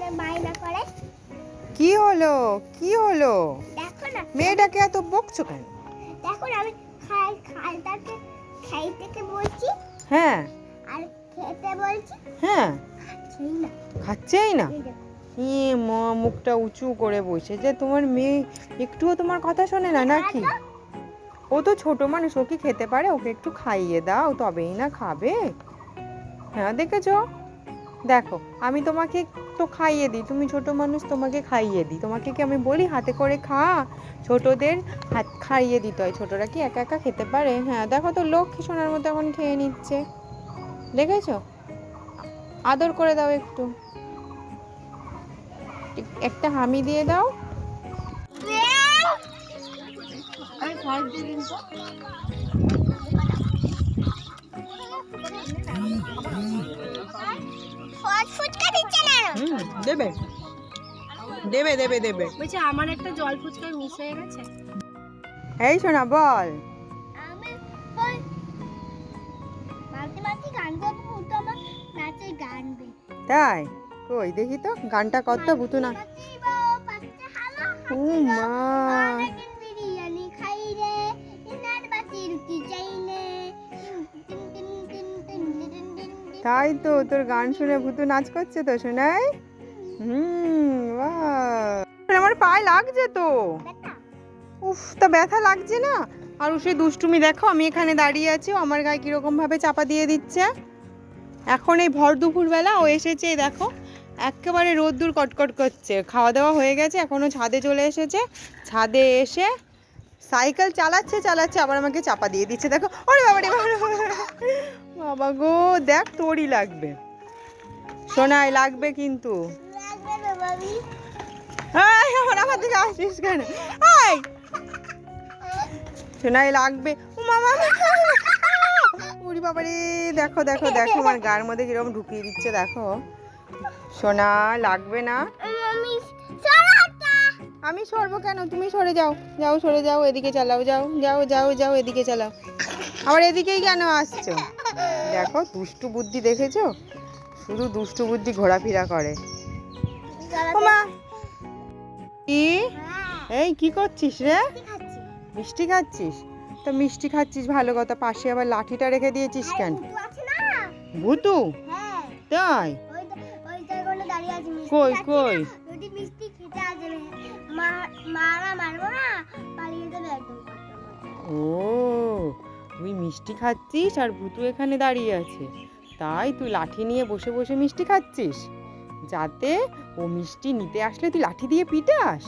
বায়না করে। কি হলো? কি হলো? দেখো না। মেয়েটাকে এত বকছো কেন? দেখো না আমি খাই খালটাকে খাইতে বলছি। হ্যাঁ। আর খেতে বলছি। হ্যাঁ। সেই না। খাচ্ছেই না? মা মুখটা উঁচু করে বসে। যে তোমার মেয়ে একটুও তোমার কথা শোনে না নাকি? ও তো ছোট মানুষ ও কি খেতে পারে? ওকে একটু খাইয়ে দাও তবেই না খাবে। হ্যাঁ দেখেছ? দেখো আমি তোমাকে তো খাইয়ে দিই তুমি ছোট মানুষ তোমাকে খাইয়ে দিই। তোমাকে কি আমি বলি হাতে করে খা? ছোটদের হাত খাইয়ে দিতে হয়। ছোটরা কি একা একা খেতে পারে? হ্যাঁ দেখো তো লক্ষ্মী সোনার মতো এখন খেয়ে নিচ্ছে। দেখেছ? আদর করে দাও একটু। একটা হামি দিয়ে দাও। ফট দেবে? দেবে দেবে দেবে। বলছি আমার একটা জল ফুচকা মিস হয়ে গেছে। এই শোনা বল। তাই? কই দেখি তো গানটা কত ভুতু না তাই তো তোর গান শুনে ভুতু নাচ করছে তো শোনায় হুম আমার পায়ে লাগছে তো। উফ, তা ব্যথা লাগছে না? আর সে দুষ্টুমি দেখো, আমি এখানে দাঁড়িয়ে আছি আমার গায়ে কীরকম ভাবে চাপা দিয়ে দিচ্ছে। এখন এই ভর দুপুরবেলা ও এসেছে দেখো, একেবারে রোদ্দুর কটকট করছে। খাওয়া দাওয়া হয়ে গেছে, এখনও ছাদে চলে এসেছে। ছাদে এসে সাইকেল চালাচ্ছে চালাচ্ছে, আবার আমাকে চাপা দিয়ে দিচ্ছে। দেখো, ওরে বাবা রে। বাবা গো, দেখ তোরই লাগবে। সোনায় লাগবে কিন্তু। বাবি। এই, আমার আমার দিকে আসছিস কেন? এই! সোনাই লাগবে। ও মামা উড়ি বাবারে দেখো দেখো দেখো আমার গার মধ্যে কীরকম ঢুকিয়ে দিচ্ছে দেখো। সোনা লাগবে না। আমি সরবো কেন? তুমি সরে যাও। যাও সরে যাও এদিকে চালাও যাও যাও যাও যাও এদিকে চালাও। আবার এদিকেই কেন আসছো? দেখো দুষ্টু বুদ্ধি দেখেছ? শুধু দুষ্টু বুদ্ধি ঘোরাফেরা করে। কি? এই কি করছিস রে? মিষ্টি খাচ্ছিস? তো মিষ্টি খাচ্ছিস ভালো কথা পাশে আবার লাঠিটা রেখে দিয়েছিস কেন? ভুতু তাই? কই কই? ও তুই মিষ্টি খাচ্ছিস আর ভুতু এখানে দাঁড়িয়ে আছে। তাই তুই লাঠি নিয়ে বসে বসে মিষ্টি খাচ্ছিস? যাতে ও মিষ্টি নিতে আসলে তুই লাঠি দিয়ে পিটাস।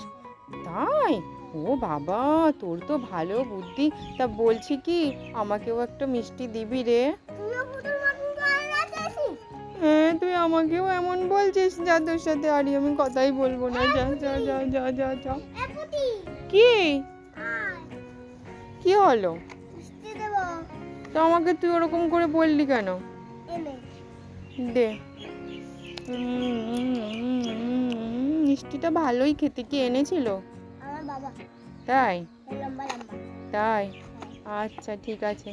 তাই? ও বাবা তোর তো ভালো বুদ্ধি। তা বলছি কি আমাকেও একটা মিষ্টি দিবি রে? হ্যাঁ তুই আমাকেও এমন বলছিস যা তোর সাথে আরি আমি কথাই বলব না। যা যা যা যা যা যা। কি? কি হলো? তো আমাকে তুই ওরকম করে বললি কেন? দে। মিষ্টিটা ভালোই খেতে। কি এনেছিল? তাই? তাই? আচ্ছা ঠিক আছে।